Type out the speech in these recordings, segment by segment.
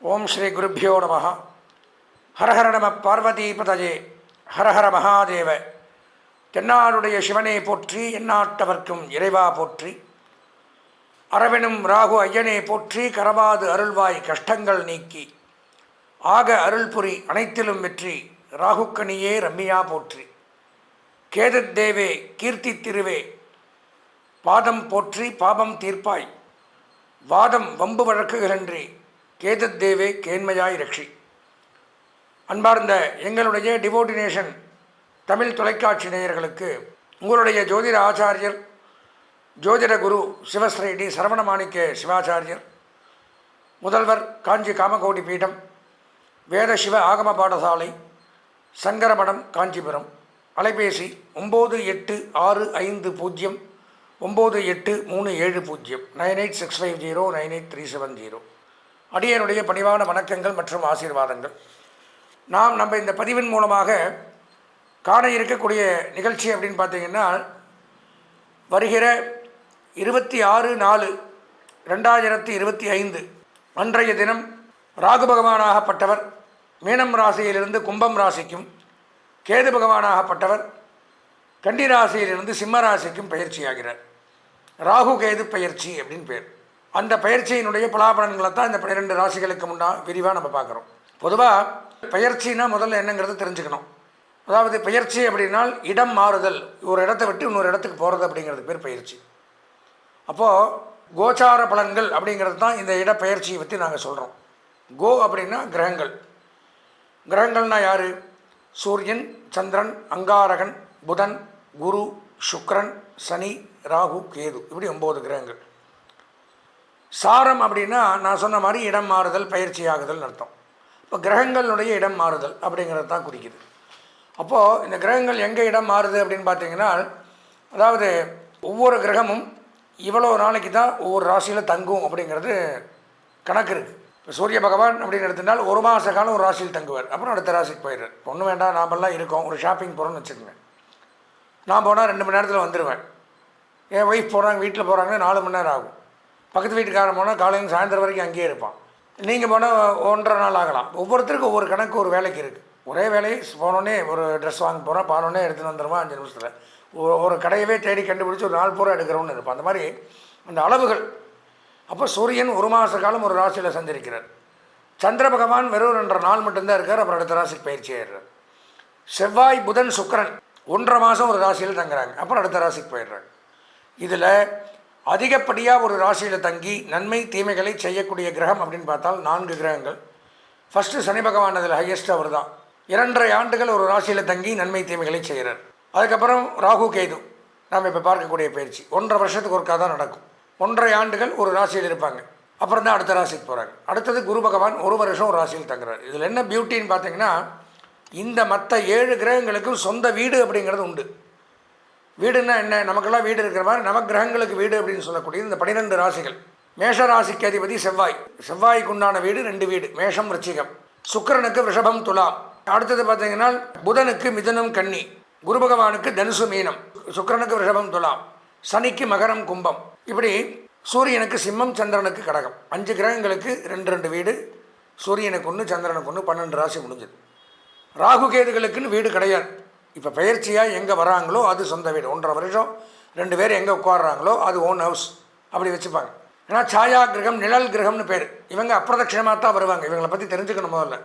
ஓம் ஸ்ரீ குருப்பியோ நம. ஹரஹர நம பார்வதிபதஜே. ஹரஹர மகாதேவ. தென்னாடுடைய சிவனை போற்றி எண்ணாட்டவர்க்கும் இறைவா போற்றி. அரவெனும் ராகு ஐயனே போற்றி கரவாது அருள்வாய் கஷ்டங்கள் நீக்கி. ஆக அருள்புரி அனைத்திலும் வெற்றி ராகுக்கணியே ரம்மியா போற்றி. கேதத் தேவே கீர்த்தி திருவே. பாதம் போற்றி பாபம் தீர்ப்பாய். வாதம் வம்பு வழக்குகளன்றி கேதத் தேவே கேண்மையாய் ரக்ஷி. அன்பார்ந்த எங்களுடைய டிவோட்டினேஷன் தமிழ் தொலைக்காட்சி நேயர்களுக்கு உங்களுடைய ஜோதிட ஆச்சாரியர் ஜோதிட குரு சிவஸ்ரீ டி சரவணமாணிக்க சிவாச்சாரியர் முதல்வர் காஞ்சி காமகோடி பீடம் வேத சிவ ஆகம பாடசாலை சங்கரமடம் காஞ்சிபுரம் அலைபேசி ஒம்பது எட்டு ஆறு ஐந்து பூஜ்ஜியம் ஒம்பது எட்டு மூணு ஏழு பூஜ்ஜியம் nine eight six five zero nine eight three seven zero. அடியனுடைய பணிவான வணக்கங்கள் மற்றும் ஆசீர்வாதங்கள். நாம் நம்ம இந்த பதிவின் மூலமாக காண இருக்கக்கூடிய நிகழ்ச்சி அப்படின்னு பார்த்தீங்கன்னா வருகிற இருபத்தி ஆறு நாலு ரெண்டாயிரத்தி இருபத்தி ஐந்து அன்றைய தினம் ராகு பகவானாகப்பட்டவர் மீனம் ராசியிலிருந்து கும்பம் ராசிக்கும் கேது பகவானாகப்பட்டவர் கண்டி ராசியிலிருந்து சிம்ம ராசிக்கும் பயிற்சியாகிறார் ராகு கேது பயிற்சி அப்படின்னு பேர். அந்த பயிற்சியினுடைய பலாபலன்களை தான் இந்த பன்னிரெண்டு ராசிகளுக்கு முன்னா விரிவாக நம்ம பார்க்குறோம். பொதுவாக பயிற்சினா முதல்ல என்னங்கிறது தெரிஞ்சுக்கணும். அதாவது பயிற்சி அப்படின்னால் இடம் மாறுதல். ஒரு இடத்த விட்டு இன்னொரு இடத்துக்கு போகிறது அப்படிங்கிறது பேர் பயிற்சி. அப்போது கோச்சார பலன்கள் அப்படிங்கிறது தான் இந்த இடப்பெயர்ச்சியை பற்றி நாங்கள் சொல்கிறோம் கோ அப்படின்னா கிரகங்கள். கிரகங்கள்னால் யார்? சூரியன் சந்திரன் அங்காரகன் புதன் குரு சுக்ரன் சனி ராகு கேது. இப்படி ஒம்பது கிரகங்கள். சாரம் அப்படின்னா நான் சொன்ன மாதிரி இடம் மாறுதல் பயிற்சி ஆகுதல் அர்த்தம். இப்போ கிரகங்களுடைய இடம் மாறுதல் அப்படிங்கிறது தான் குறிக்குது. அப்போது இந்த கிரகங்கள் எங்கே இடம் மாறுது அப்படின்னு பார்த்தீங்கன்னா அதாவது ஒவ்வொரு கிரகமும் இவ்வளோ நாளைக்கு தான் ஒவ்வொரு ராசியில் தங்கும் அப்படிங்கிறது கணக்கு இருக்குது இப்போ சூரிய பகவான் அப்படின்னு எடுத்துட்டால் ஒரு மாத காலம் ஒரு ராசியில் தங்குவார். அப்புறம் அடுத்த ராசிக்கு போயிடுவார். ஒன்றும் வேண்டாம் நாமெல்லாம் இருக்கோம் ஒரு ஷாப்பிங் போகிறோம்னு வச்சுக்கோங்க நான் போனால் ரெண்டு மணி நேரத்தில் வந்துடுவேன் என் ஒய்ஃப் போகிறாங்க வீட்டில் போகிறாங்கன்னா நாலு மணி நேரம் ஆகும். பக்கத்து வீட்டுக்காரன் போனால் காலையில் சாயந்தரம் வரைக்கும் அங்கேயே இருப்பான். நீங்கள் போனால் ஒன்றரை நாள் ஆகலாம். ஒவ்வொருத்தருக்கும் ஒவ்வொரு கணக்கு ஒரு வேலைக்கு இருக்குது ஒரே வேலையை போனோடனே ஒரு ட்ரெஸ் வாங்க போகிறோம் போனோடனே எடுத்துகிட்டு வந்துடுவோம் அஞ்சு நிமிஷத்தில். ஒரு- ஒரு கடையவே தேடி கண்டுபிடிச்சி ஒரு நாள் பூரா எடுக்கிறோம்னு இருப்பான். அந்த மாதிரி அந்த அளவுகள். அப்போ சூரியன் ஒரு மாத காலம் ஒரு ராசியில் சந்திருக்கிறார் சந்திர பகவான் வெறும் ரெண்டரை நாள் மட்டும்தான் இருக்கார். அப்புறம் அடுத்த ராசிக்கு பயிற்சி ஆயிடுறார். செவ்வாய் புதன் சுக்கரன் ஒன்றரை மாதம் ஒரு ராசியில் தங்குறாங்க. அப்புறம் அடுத்த ராசிக்கு போயிடுறாங்க. இதில் அதிகப்படியாக ஒரு ராசியில் தங்கி நன்மை தீமைகளை செய்யக்கூடிய கிரகம் அப்படின்னு பார்த்தால் நான்கு கிரகங்கள். ஃபஸ்ட்டு சனி பகவான் அதில் ஹையஸ்ட் அவர் தான் இரண்டரை ஆண்டுகள் ஒரு ராசியில் தங்கி நன்மை தீமைகளை செய்கிறார். அதுக்கப்புறம் ராகு கேது. நாம் இப்போ பார்க்கக்கூடிய பயிற்சி. ஒன்றரை வருஷத்துக்கு ஒருக்கா தான் நடக்கும். ஒன்றரை ஆண்டுகள் ஒரு ராசியில் இருப்பாங்க. அப்புறம் தான் அடுத்த ராசிக்கு போகிறாங்க அடுத்தது குரு பகவான் ஒரு வருஷம் ஒரு ராசியில் தங்குறார். இதில் என்ன பியூட்டின்னு பார்த்தீங்கன்னா இந்த மற்ற ஏழு கிரகங்களுக்கும் சொந்த வீடு அப்படிங்கிறது உண்டு. வீடுன்னா என்ன? நமக்கெல்லாம் வீடு இருக்கிற மாதிரி நவக்கிரகங்களுக்கு வீடு அப்படின்னு சொல்லக்கூடிய இந்த பன்னிரெண்டு ராசிகள். மேஷ ராசிக்கு அதிபதி செவ்வாய். செவ்வாய்க்கு உண்டான வீடு ரெண்டு வீடு மேஷம் ரிச்சிகம் சுக்கிரனுக்கு ரிஷபம் துலாம். அடுத்தது பார்த்தீங்கன்னா புதனுக்கு மிதுனம் கன்னி. குரு பகவானுக்கு தனுசு மீனம். சுக்கிரனுக்கு ரிஷபம் துலாம். சனிக்கு மகரம் கும்பம். இப்படி சூரியனுக்கு சிம்மம் சந்திரனுக்கு கடகம். அஞ்சு கிரகங்களுக்கு ரெண்டு ரெண்டு வீடு. சூரியனுக்கு ஒன்று சந்திரனுக்கு ஒன்று பன்னெண்டு ராசி முடிஞ்சது. ராகு கேதுகளுக்குன்னு வீடு கிடையாது. இப்போ பயிற்சியாக எங்கே வராங்களோ அது சொந்த வீடு. ஒன்றரை வருஷம் ரெண்டு பேர் எங்கே உட்காடுறாங்களோ அது ஓன் ஹவுஸ் அப்படி வச்சுப்பாங்க. ஏன்னா சாயா கிரகம் நிழல் கிரகம்னு பேர். இவங்க அப்பிரதட்சிணமாக தான் வருவாங்க. இவங்களை பற்றி தெரிஞ்சுக்கணும் முதல்ல.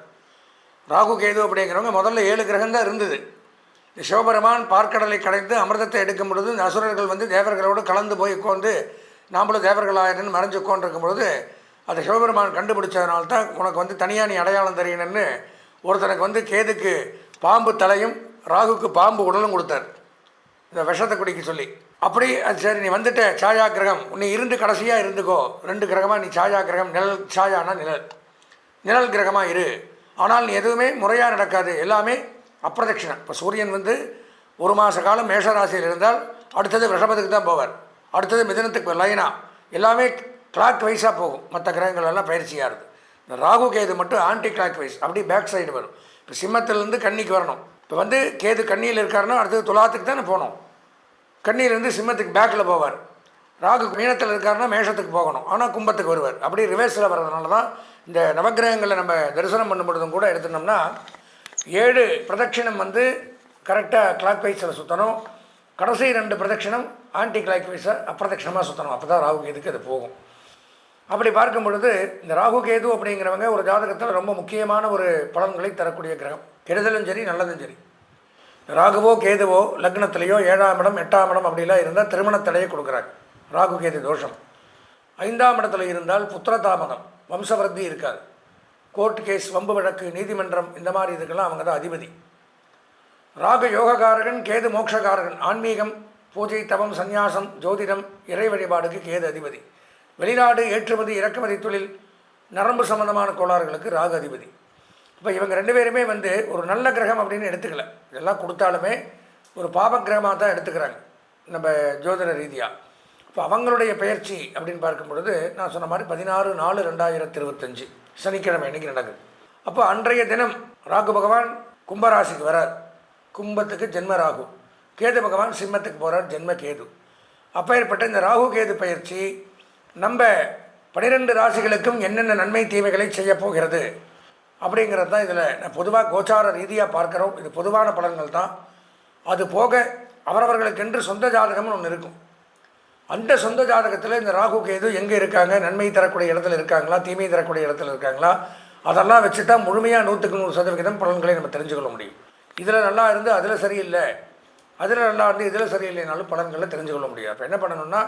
ராகு கேது அப்படிங்கிறவங்க முதல்ல ஏழு கிரகம் தான் இருந்தது. சிவபெருமான் பார்க்கடலை கடைந்து அமிர்தத்தை எடுக்கும் பொழுது இந்த அசுரர்கள் வந்து தேவர்களோடு கலந்து போய் உட்காந்து நாமளும் தேவர்களாயிரன்னு மறைஞ்சு உட்காந்துருக்கும் பொழுது அதை சிவபெருமான் கண்டுபிடிச்சதுனால தான் உனக்கு வந்து தனியாக நீ அடையாளம் தெரியணும்னு ஒருத்தனுக்கு வந்து கேதுக்கு பாம்பு தலையும் ராகுக்கு பாம்பு உடலும் கொடுத்தார். இந்த விஷத்தை குடிக்க சொல்லி. அப்படி அது சரி நீ வந்துட்ட சாயா கிரகம். நீ இருந்து கடைசியாக இருந்துக்கோ. ரெண்டு கிரகமாக நீ சாயா கிரகம் நிழல் சாயானா நிழல். நிழல் கிரகமாக இரு. ஆனால் நீ எதுவுமே முறையாக நடக்காது. எல்லாமே அப்பிரதட்சிணம். இப்போ சூரியன் வந்து ஒரு மாத காலம் மேஷராசியில் இருந்தால் அடுத்தது விஷபத்துக்கு தான் போவார். அடுத்தது மிதனத்துக்கு லைனா. எல்லாமே கிளாக் வைஸாக போகும். மற்ற கிரகங்கள் எல்லாம் பயிற்சியாக இருக்குது இந்த ராகு கேது மட்டும் ஆன்டி கிளாக் வைஸ் அப்படி பேக் சைடு வரும். இப்போ சிம்மத்திலேருந்து கன்னிக்கு வரணும். இப்போ வந்து கேது கண்ணியில் இருக்காருன்னா அடுத்தது துலாத்துக்கு தானே போகணும். கண்ணியிலேருந்து சிம்மத்துக்கு பேக்கில் போவார். ராகு மீனத்தில் இருக்காருன்னா மேஷத்துக்கு போகணும். ஆனால் கும்பத்துக்கு வருவார். அப்படி ரிவர்ஸில் வர்றதுனால தான் இந்த நவக்கிரகங்களை நம்ம தரிசனம் பண்ணும் பொழுதும் கூட எடுத்துனோம்னா ஏழு பிரதட்சிணம் வந்து கரெக்டாக கிளாக் வைஸில் சுற்றணும் கடைசி ரெண்டு பிரதட்சிணம் ஆன்டி கிளாக் வைஸை அப்பிரதட்சிணமாக சுற்றணும் அப்போ தான் ராகு கேதுக்கு அது போகும். அப்படி பார்க்கும் பொழுது இந்த ராகு கேது அப்படிங்கிறவங்க ஒரு ஜாதகத்தில் ரொம்ப முக்கியமான ஒரு பலன்களை தரக்கூடிய கிரகம். கெடுதலும் சரி நல்லதும் சரி. ராகுவோ கேதுவோ லக்னத்திலேயோ ஏழாம் இடம் எட்டாம் இடம் அப்படிலாம் இருந்தால் திருமணத்தடையை கொடுக்குறாங்க. ராகு கேது தோஷம். ஐந்தாம் இடத்துல இருந்தால் புத்திர தாமதம் வம்சவர்த்தி இருக்காது. கோர்ட் கேஸ் வம்பு வழக்கு நீதிமன்றம் இந்த மாதிரி இதுக்கெல்லாம் அவங்க தான் அதிபதி. ராகு யோககாரகன் கேது மோட்சக்காரகன். ஆன்மீகம் பூஜை தவம் சந்நியாசம் ஜோதிடம் இறை வழிபாடுக்கு கேது அதிபதி. வெளிநாடு ஏற்றுமதி இறக்குமதி தொழில் நரம்பு சம்பந்தமான கோளாறுகளுக்கு ராகு அதிபதி. இப்போ இவங்க ரெண்டு பேருமே வந்து ஒரு நல்ல கிரகம் அப்படின்னு எடுத்துக்கல. இதெல்லாம் கொடுத்தாலுமே ஒரு பாப கிரகமாக தான் எடுத்துக்கிறாங்க. நம்ம ஜோதிட ரீதியாக இப்போ அவங்களுடைய பயிற்சி அப்படின்னு பார்க்கும் பொழுது நான் சொன்ன மாதிரி பதினாறு நாலு ரெண்டாயிரத்தி இருபத்தஞ்சு சனிக்கிழமை இன்னைக்கு நடக்குது. அப்போ அன்றைய தினம் ராகு பகவான் கும்பராசிக்கு வரார். கும்பத்துக்கு ஜென்ம ராகு. கேது பகவான் சிம்மத்துக்கு போகிறார் ஜென்ம கேது. அப்பேற்பட்ட இந்த ராகு கேது பயிற்சி நம்ம பனிரெண்டு ராசிகளுக்கும் என்னென்ன நன்மை தீமைகளை செய்யப்போகிறது அப்படிங்கிறது தான் இதில் நான் பொதுவாக கோச்சார ரீதியாக பார்க்குறோம். இது பொதுவான பலன்கள் தான். அது போக அவரவர்களுக்கென்று சொந்த ஜாதகம்னு ஒன்று இருக்கும். அந்த சொந்த ஜாதகத்தில் இந்த ராகு கேது எங்கே இருக்காங்க? நன்மை தரக்கூடிய இடத்துல இருக்காங்களா? தீமை தரக்கூடிய இடத்துல இருக்காங்களா? அதெல்லாம் வச்சு தான் முழுமையாக நூற்றுக்கு நூறு சதவிகிதம் பலன்களை நம்ம தெரிஞ்சுக்கொள்ள முடியும். இதில் நல்லா இருந்து அதில் சரியில்லை. அதில் நல்லா இருந்து இதில் சரியில்லைனாலும் பலன்களை தெரிஞ்சுக்கொள்ள முடியாது. அப்போ என்ன பண்ணணும்னா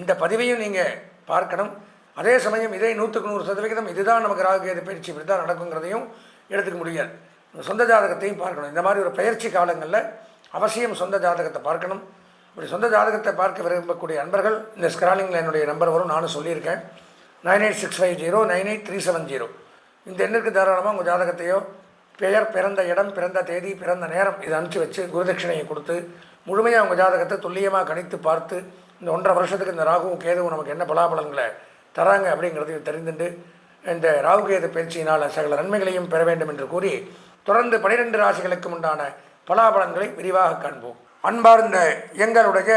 இந்த பதிவையும் நீங்கள் பார்க்கணும். அதே சமயம் இதே நூற்றுக்கு நூறு சதவிகிதம் இதுதான் நமக்கு ராகுகேது பயிற்சி இப்படி தான் நடக்குங்கிறதையும் எடுத்துக்க முடியாது. சொந்த ஜாதகத்தையும் பார்க்கணும். இந்த மாதிரி ஒரு பயிற்சி காலங்களில் அவசியம் சொந்த ஜாதகத்தை பார்க்கணும். இப்படி சொந்த ஜாதகத்தை பார்க்க விரும்பக்கூடிய அன்பர்கள் இந்த ஸ்கிராலிங்கில் என்னுடைய நம்பர் வரும். நானும் சொல்லியிருக்கேன். Nine eight six five zero nine eight three seven zero. இந்த எண்ணிற்கு தாராளமாக உங்கள் ஜாதகத்தையோ பெயர் பிறந்த இடம் பிறந்த தேதி பிறந்த நேரம் இதை அனுப்பிச்சி வச்சு குருதட்சிணையை கொடுத்து முழுமையாக உங்கள் ஜாதகத்தை துல்லியமாக கணித்து பார்த்து இந்த ஒன்றரை வருஷத்துக்கு இந்த ராகுவும் கேதுவும் நமக்கு என்ன பலாபலன்களை தராங்க அப்படிங்கிறதையும் தெரிந்துண்டு. இந்த ராகு கேது பயிற்சியினால் சகல நன்மைகளையும் பெற வேண்டும் என்று கூறி தொடர்ந்து பனிரெண்டு ராசிகளுக்கு உண்டான பலாபலன்களை விரிவாக காண்போம். அன்பார்ந்த எங்களுடைய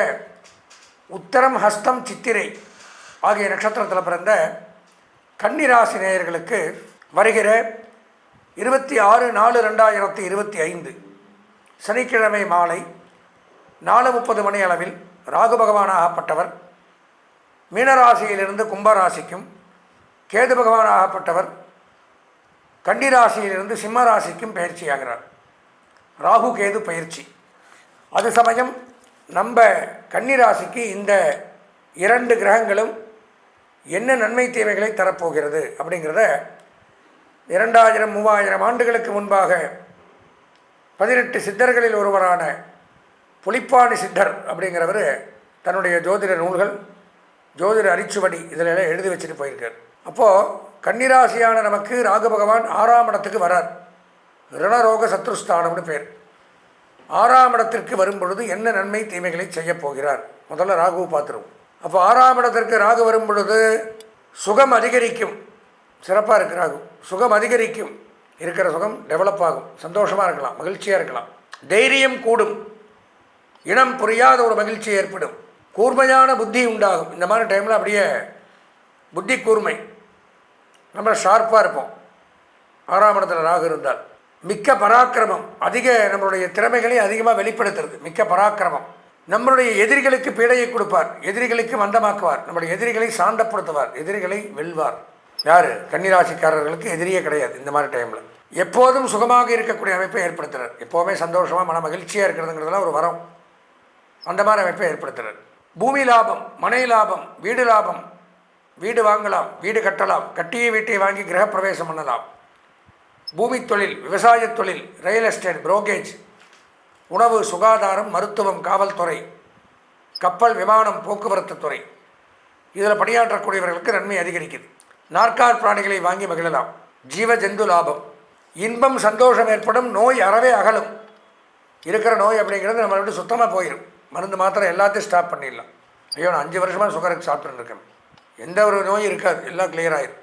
உத்தரம் ஹஸ்தம் சித்திரை ஆகிய நட்சத்திரத்தில் பிறந்த கன்னிராசி நேயர்களுக்கு வருகிற இருபத்தி ஆறு நாலு ரெண்டாயிரத்தி இருபத்தி ஐந்து சனிக்கிழமை மாலை நாலு முப்பது மணி அளவில் ராகு பகவானாகப்பட்டவர் மீனராசியிலிருந்து கும்பராசிக்கும் கேது பகவானாகப்பட்டவர் கன்னிராசியிலிருந்து சிம்ம ராசிக்கும் பயிற்சியாகிறார் ராகு கேது பயிற்சி. அது சமயம் நம்ம கன்னிராசிக்கு இந்த இரண்டு கிரகங்களும் என்ன நன்மை தீமைகளை தரப்போகிறது அப்படிங்கிறத இரண்டாயிரம் மூவாயிரம் ஆண்டுகளுக்கு முன்பாக பதினெட்டு சித்தர்களில் ஒருவரான புலிப்பாணி சித்தர் அப்படிங்கிறவர் தன்னுடைய ஜோதிட நூல்கள் ஜோதிட அரிச்சுவடி இதில் எல்லாம் எழுதி வச்சுட்டு போயிருக்கார். அப்போது கன்னிராசியான நமக்கு ராகு பகவான் ஆறாம் இடத்துக்கு வரார். ரிணரோக சத்ருஸ்தானம்னு பேர். ஆறாம் இடத்திற்கு வரும் பொழுது என்ன நன்மை தீமைகளை செய்யப் போகிறார்? முதல்ல ராகுவை பார்த்துருவோம். அப்போ ஆறாம் இடத்திற்கு ராகு வரும் பொழுது சுகம் அதிகரிக்கும். சிறப்பாக இருக்கு ராகு. சுகம் அதிகரிக்கும். இருக்கிற சுகம் டெவலப் ஆகும். சந்தோஷமாக இருக்கலாம். மகிழ்ச்சியாக இருக்கலாம். தைரியம் கூடும். இனம் புரியாத ஒரு மகிழ்ச்சி ஏற்படும். கூர்மையான புத்தி உண்டாகும். இந்த மாதிரி டைமில் அப்படியே புத்தி கூர்மை. நம்ம ஷார்ப்பாக இருப்போம். ஆறாம் இடத்துல ராகு இருந்தால். மிக்க பராக்கிரமம். அதிக நம்மளுடைய திறமைகளை அதிகமாக வெளிப்படுத்துறது. மிக்க பராக்கிரமம். நம்மளுடைய எதிரிகளுக்கு பீடையை கொடுப்பார். எதிரிகளுக்கு மந்தமாக்குவார். நம்முடைய எதிரிகளை சாந்தப்படுத்துவார். எதிரிகளை வெல்வார். யார்? கன்னிராசிக்காரர்களுக்கு எதிரியே கிடையாது இந்த மாதிரி டைமில் எப்போதும் சுகமாக இருக்கக்கூடிய அமைப்பை ஏற்படுத்துகிறார் எப்போவுமே சந்தோஷமாக மன மகிழ்ச்சியாக இருக்கிறதுங்கிறதுலாம் ஒரு வரம். அந்த மாதிரி அமைப்பை ஏற்படுத்துகிறார் பூமி லாபம் மனை லாபம் வீடு லாபம் வீடு வாங்கலாம் வீடு கட்டலாம் கட்டிய வீட்டை வாங்கி கிரகப்பிரவேசம் பண்ணலாம். பூமி தொழில் விவசாய தொழில் ரியல் எஸ்டேட் புரோக்கேஜ் உணவு சுகாதாரம் மருத்துவம் காவல்துறை கப்பல் விமானம் போக்குவரத்து துறை. இதில் பணியாற்றக்கூடியவர்களுக்கு நன்மை அதிகரிக்குது. நாற்கார் பிராணிகளை வாங்கி மகிழலாம். ஜீவ ஜந்து லாபம். இன்பம் சந்தோஷம் ஏற்படும். நோய் அறவே அகலும். இருக்கிற நோய் அப்படிங்கிறது நம்மளை விட்டு சுத்தமாக போயிடும் மருந்து மாத்திரை எல்லாத்தையும் ஸ்டாப் பண்ணிடலாம். ஐயோ நான் அஞ்சு வருஷமாக சுகருக்கு சாப்பிட்டுருக்கேன் எந்த ஒரு நோயும் இருக்காது. எல்லாம் கிளியர் ஆயிரும்.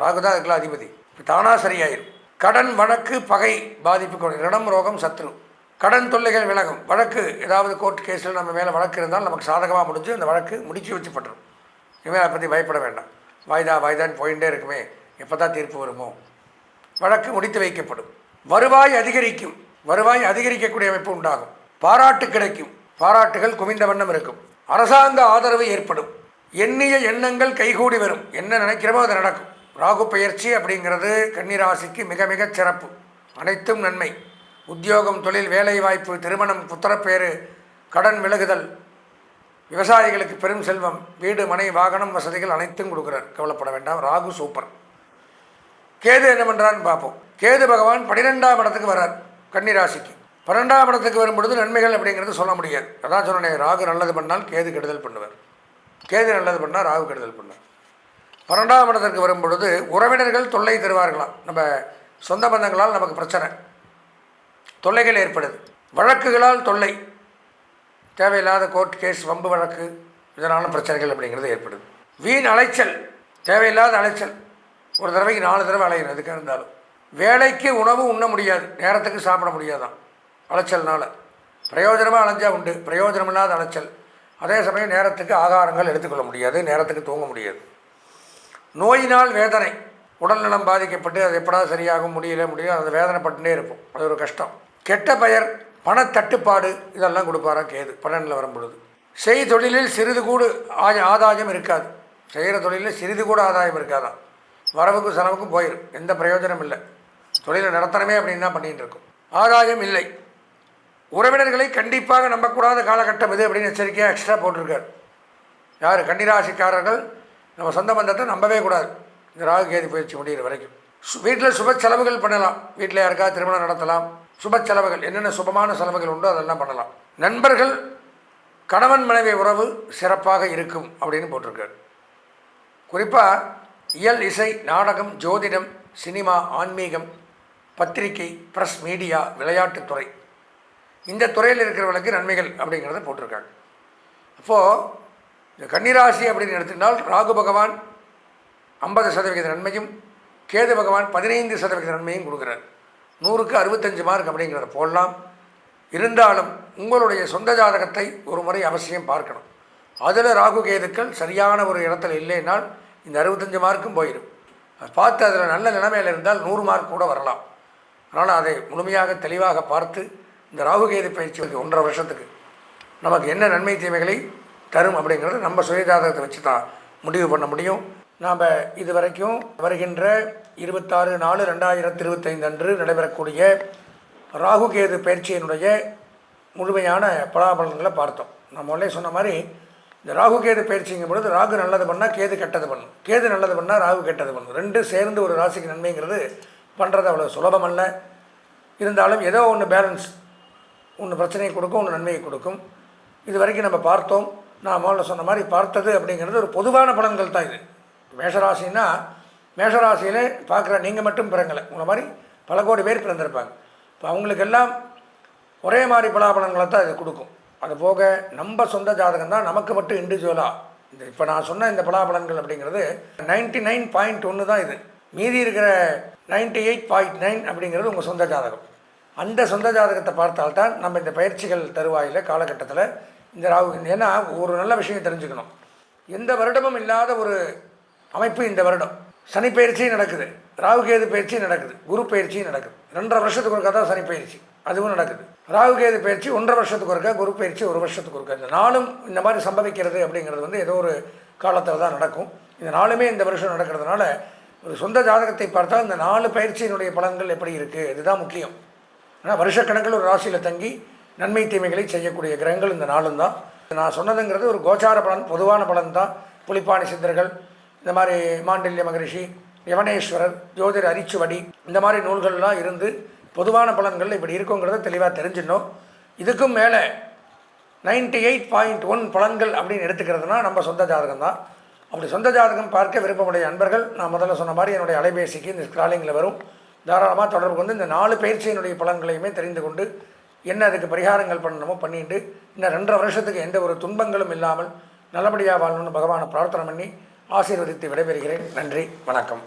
ராகு தான் அதுக்கெல்லாம் அதிபதி. தானாக சரியாயிரும். கடன் வழக்கு பகை பாதிப்பு கொண்டு ரிடம் ரோகம் சத்ரு. கடன் தொல்லைகள் விலகும். வழக்கு ஏதாவது கோர்ட் கேஸில் நம்ம மேலே வழக்கு இருந்தால் நமக்கு சாதகமாக முடிஞ்சு அந்த வழக்கு முடிச்சு வச்சு பட்டுரும். இனிமேல் அதை பற்றி பயப்பட வேண்டாம். வாய்தா வாய்தான்னு போயிட்டே இருக்குமே. எப்போ தான் தீர்ப்பு வருமோ? வழக்கு முடித்து வைக்கப்படும். வருவாய் அதிகரிக்கும். வருவாய் அதிகரிக்கக்கூடிய அமைப்பு உண்டாகும். பாராட்டு கிடைக்கும். பாராட்டுகள் குவிந்த வண்ணம் இருக்கும். அரசாங்க ஆதரவு ஏற்படும். எண்ணிய எண்ணங்கள் கைகூடி வரும். என்ன நினைக்கிறோமோ அது நடக்கும். ராகு பெயர்ச்சி அப்படிங்கிறது கன்னிராசிக்கு மிக மிக சிறப்பு. அனைத்தும் நன்மை. உத்தியோகம் தொழில் வேலைவாய்ப்பு திருமணம் புத்திரப்பேறு கடன் விலகுதல். விவசாயிகளுக்கு பெரும் செல்வம். வீடு மனை வாகனம் வசதிகள் அனைத்தும் கொடுக்குறார். கவலைப்பட வேண்டாம். ராகு சூப்பர். கேது என்ன பண்ணுறான்னு பார்ப்போம். கேது பகவான் பன்னிரெண்டாம் இடத்துக்கு வரார் கன்னிராசிக்கு. பன்னெண்டாம் இடத்துக்கு வரும்பொழுது நன்மைகள் அப்படிங்கிறது சொல்ல முடியாது. அதான் சொன்னேன் ராகு நல்லது பண்ணால் கேது கெடுதல் பண்ணுவார். கேது நல்லது பண்ணால் ராகு கெடுதல் பண்ணுவார். பன்னெண்டாம் இடத்திற்கு வரும்பொழுது உறவினர்கள் தொல்லை தருவார்களாம். நம்ம சொந்த பந்தங்களால் நமக்கு பிரச்சனை. தொல்லைகள் ஏற்படுது. வழக்குகளால் தொல்லை. தேவையில்லாத கோர்ட் கேஸ் வம்பு வழக்கு இதனால பிரச்சனைகள் அப்படிங்கிறது ஏற்படுது. வீண் அலைச்சல் தேவையில்லாத அலைச்சல். ஒரு தடவைக்கு நாலு தடவை அலையணும் எதுக்காக இருந்தாலும். வேலைக்கு உணவு உண்ண முடியாது. நேரத்துக்கு சாப்பிட முடியாதான் அலைச்சல்னால். பிரயோஜனமாக அலைஞ்சால் உண்டு பிரயோஜனம் இல்லாத அலைச்சல். அதே சமயம் நேரத்துக்கு ஆகாரங்கள் எடுத்துக்கொள்ள முடியாது நேரத்துக்கு தூங்க முடியாது. நோயினால் வேதனை. உடல்நலம் பாதிக்கப்பட்டு அது எப்படா சரியாகும் முடியல முடியும் அது வேதனைப்பட்டுனே இருப்போம். அது ஒரு கஷ்டம். கெட்ட பெயர் பணத்தட்டுப்பாடு இதெல்லாம் கொடுப்பாராம் கேது. பன்னெண்டில் வரும்பொழுது செய் தொழிலில் சிறிது கூடு ஆய ஆதாயம் இருக்காது. செய்கிற தொழிலில் சிறிது கூட ஆதாயம் இருக்காதான். வரவுக்கும் செலவுக்கும் போயிடும் எந்த பிரயோஜனம் இல்லை. தொழிலை நடத்தணுமே அப்படின்னு பண்ணிகிட்டு இருக்கும். ஆதாயம் இல்லை. உறவினர்களை கண்டிப்பாக நம்பக்கூடாத காலகட்டம் இது அப்படின்னு எச்சரிக்கையாக எக்ஸ்ட்ரா போட்டிருக்கார். யார்? கன்னிராசிக்காரர்கள் நம்ம சொந்த பந்தத்தை நம்பவே கூடாது. இந்த ராகு கேது பயிற்சி முடிகிற வரைக்கும். வீட்டில் சுப செலவுகள் பண்ணலாம். வீட்டில் யாருக்காவது திருமணம் நடத்தலாம். சுப செலவுகள் என்னென்ன சுபமான செலவுகள் உண்டோ அதெல்லாம் பண்ணலாம். நண்பர்கள் கணவன் மனைவி உறவு சிறப்பாக இருக்கும் அப்படின்னு போட்டிருக்கார். குறிப்பாக இயல் இசை நாடகம் ஜோதிடம் சினிமா ஆன்மீகம் பத்திரிகை ப்ரெஸ் மீடியா விளையாட்டுத்துறை இந்த துறையில் இருக்கிறவர்களுக்கு நன்மைகள் அப்படிங்கிறத போட்டிருக்காங்க. அப்போது இந்த கன்னிராசி அப்படின்னு எடுத்துக்கிட்டால் ராகு பகவான் ஐம்பது சதவிகித நன்மையும் கேது பகவான் பதினைந்து சதவிகித நன்மையும் கொடுக்குறார். நூறுக்கு அறுபத்தஞ்சு மார்க் அப்படிங்கிறத போடலாம். இருந்தாலும் உங்களுடைய சொந்த ஜாதகத்தை ஒரு முறை அவசியம் பார்க்கணும். அதில் ராகு கேதுக்கள் சரியான ஒரு இடத்துல இல்லைனால் இந்த அறுபத்தஞ்சு மார்க்கும் போயிடும். அதை பார்த்து அதில் நல்ல நிலைமையில் இருந்தால் நூறு மார்க் கூட வரலாம். அதனால் அதை முழுமையாக தெளிவாக பார்த்து இந்த ராகு கேது பயிற்சி வந்து ஒன்றரை வருஷத்துக்கு. நமக்கு என்ன நன்மை தீமைகளை தரும் அப்படிங்கிறத நம்ம சுயஜாதகத்தை வச்சு தான் முடிவு பண்ண முடியும். நாம் இது வரைக்கும் வருகின்ற இருபத்தாறு நாலு ரெண்டாயிரத்தி இருபத்தைந்து அன்று நடைபெறக்கூடிய ராகு கேது பயிற்சியினுடைய முழுமையான பலாபலன்களை பார்த்தோம். நம்ம உள்ளே சொன்ன மாதிரி இந்த ராகு கேது பயிற்சிங்கும் பொழுது ராகு நல்லது பண்ணால் கேது கெட்டது பண்ணும். கேது நல்லது பண்ணால் ராகு கெட்டது பண்ணும். ரெண்டு சேர்ந்து ஒரு ராசிக்கு நன்மைங்கிறது பண்ணுறது அவ்வளோ சுலபமல்ல. இருந்தாலும் ஏதோ ஒன்று பேலன்ஸ் ஒன்று பிரச்சனையை கொடுக்கும் ஒன்று நன்மையை கொடுக்கும். இது வரைக்கும் நம்ம பார்த்தோம். நான் முதல்ல சொன்ன மாதிரி பார்த்தது அப்படிங்கிறது ஒரு பொதுவான பலன்கள் தான் இது. மேஷராசின்னா மேஷராசியில் பார்க்குற நீங்கள் மட்டும் பிறங்கலை. உங்களை மாதிரி பல கோடி பேர் பிறந்திருப்பாங்க. இப்போ அவங்களுக்கெல்லாம் ஒரே மாதிரி பலாபலன்களை தான் இது கொடுக்கும். அது போக நம்ம சொந்த ஜாதகம் தான் நமக்கு மட்டும் இண்டிவிஜுவலாக இந்த இப்போ நான் சொன்ன இந்த பலாபலன்கள் அப்படிங்கிறது நைன்டி நைன் பாயிண்ட் ஒன்று தான் இது. மீதி இருக்கிற நைன்டி எயிட் பாயிண்ட் நைன் அப்படிங்கிறது உங்கள் சொந்த ஜாதகம். அந்த சொந்த ஜாதகத்தை பார்த்தால்தான் நம்ம இந்த பயிற்சிகள் தருவாயில் காலகட்டத்தில். இந்த ராகு ஏன்னா ஒரு நல்ல விஷயம் தெரிஞ்சுக்கணும். எந்த வருடமும் இல்லாத ஒரு அமைப்பு இந்த வருடம். சனி பயிற்சியும் நடக்குது. ராகுகேது பயிற்சியும் நடக்குது. குரு பயிற்சியும் நடக்குது. ரெண்டரை வருஷத்துக்கு ஒருக்கா தான் சனி பயிற்சி. அதுவும் நடக்குது. ராகுகேது பயிற்சி ஒன்றரை வருஷத்துக்கு ஒருக்கா குரு பயிற்சி ஒரு வருஷத்துக்கு ஒருக்கா. இந்த நாளும் இந்த மாதிரி சம்பவிக்கிறது அப்படிங்கிறது வந்து ஏதோ ஒரு காலத்தில் தான் நடக்கும். இந்த நாளுமே இந்த வருஷம் நடக்கிறதுனால ஒரு சொந்த ஜாதகத்தை பார்த்தால் இந்த நாலு பயிற்சியினுடைய பலன்கள் எப்படி இருக்குது இதுதான் முக்கியம். ஆனால் வருஷக்கணக்கில் ஒரு ராசியில் தங்கி நன்மை தீமைகளை செய்யக்கூடிய கிரகங்கள் இந்த நாளும் தான். நான் சொன்னதுங்கிறது ஒரு கோச்சார பலன் பொதுவான பலன் தான். புலிப்பாணி சித்தர்கள் இந்த மாதிரி மாண்டல்ய மகரிஷி யவனேஸ்வரர் ஜோதிர் அரிச்சுவடி இந்த மாதிரி நூல்கள்லாம் இருந்து பொதுவான பலன்கள் இப்படி இருக்குங்கிறத தெளிவாக தெரிஞ்சிடணும். இதுக்கும் மேலே நைன்டி எயிட் பாயிண்ட் ஒன் பலன்கள் அப்படின்னு எடுத்துக்கிறதுனா நம்ம சொந்த ஜாதகம் தான். அப்படி சொந்த ஜாதகம் பார்க்க விருப்பமுடைய அன்பர்கள் நான் முதல்ல சொன்ன மாதிரி என்னுடைய அலைபேசிக்கு இந்த ஸ்க்ராலிங்கில் வரும். தாராளமாக தொடர்பு கொண்டு இந்த நாலு பயிற்சியினுடைய பலன்களையுமே தெரிந்து கொண்டு என்ன அதுக்கு பரிகாரங்கள் பண்ணணுமோ பண்ணிட்டு இன்னும் ரெண்டரை வருஷத்துக்கு எந்த ஒரு துன்பங்களும் இல்லாமல் நல்லபடியாக வாழணும்னு பகவானை பிரார்த்தனை பண்ணி ஆசீர்வதித்து விடைபெறுகிறேன். நன்றி வணக்கம்.